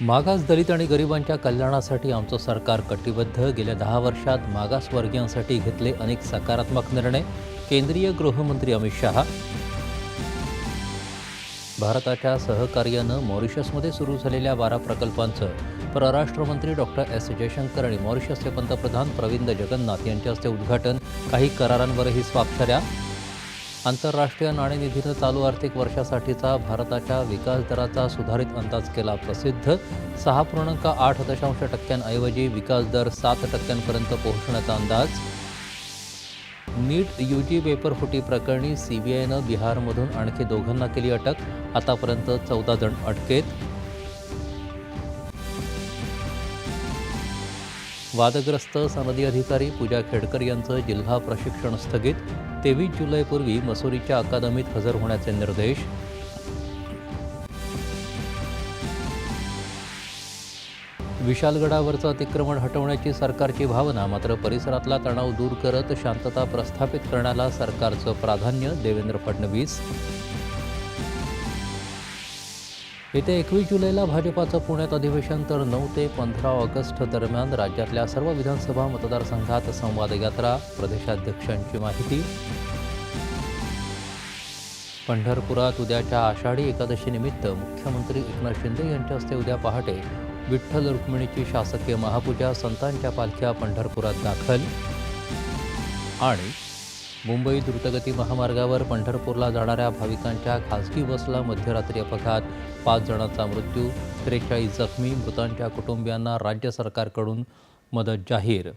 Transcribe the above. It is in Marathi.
मागास दलित आणि गरिबांच्या कल्याणासाठी आमचं सरकार कटिबद्ध. गेल्या दहा वर्षात मागासवर्गीयांसाठी घेतले अनेक सकारात्मक निर्णय. केंद्रीय गृहमंत्री अमित शहा. भारताच्या सहकार्यानं मॉरिशसमध्ये सुरू झालेल्या बारा प्रकल्पांचं परराष्ट्रमंत्री डॉक्टर एस. जयशंकर आणि मॉरिशसचे पंतप्रधान प्रविंद जगन्नाथ यांच्या हस्ते उद्घाटन. काही करारांवरही स्वाक्षऱ्या. आंतरराष्ट्रीय नाणेनिधीनं चालू आर्थिक वर्षासाठीचा भारताच्या विकास दराचा सुधारित अंदाज केला प्रसिद्ध. सहा पूर्णांक आठ दशांश टक्क्यांऐवजी विकास दर सात टक्क्यांपर्यंत पोहोचण्याचा अंदाज. नीट यू जी पेपर फुटी प्रकरणी सी बी आयनं बिहारमधून आणखी दोघांना केली अटक. आतापर्यंत चौदा जण अटकेत. वादग्रस्त सनदी अधिकारी पूजा खेडकर यांचं जिल्हा प्रशिक्षण स्थगित. तेवीस जुलैपूर्वी मसुरीच्या अकादमीत हजर होण्याचे निर्देश. विशालगडावरचं अतिक्रमण हटवण्याची सरकारची भावना मात्र परिसरातला तणाव दूर करत शांतता प्रस्थापित करण्याला सरकारचं प्राधान्य देवेंद्र फडणवीस. येत्या एकवीस जुलैला भाजपाचं पुण्यात अधिवेशन तर नऊ ते पंधरा ऑगस्ट दरम्यान राज्यातल्या सर्व विधानसभा मतदारसंघात संवाद यात्रा प्रदेशाध्यक्षांची माहिती. पंढरपुरात उद्याच्या आषाढी एकादशीनिमित्त मुख्यमंत्री एकनाथ शिंदे यांच्या हस्ते उद्या पहाटे विठ्ठल रुक्मिणीची शासकीय महापूजा संतांच्या पालख्या पंढरपुरात दाखल. आणि मुंबई द्रुतगती महामार्गावर पंढरपूरला जाणाऱ्या भाविकांच्या खासगी बसला मध्यरात्री अपघात. पाच जणांचा मृत्यू त्रेचाळीस जखमी मृतांच्या कुटुंबियांना राज्य सरकारकडून मदत जाहीर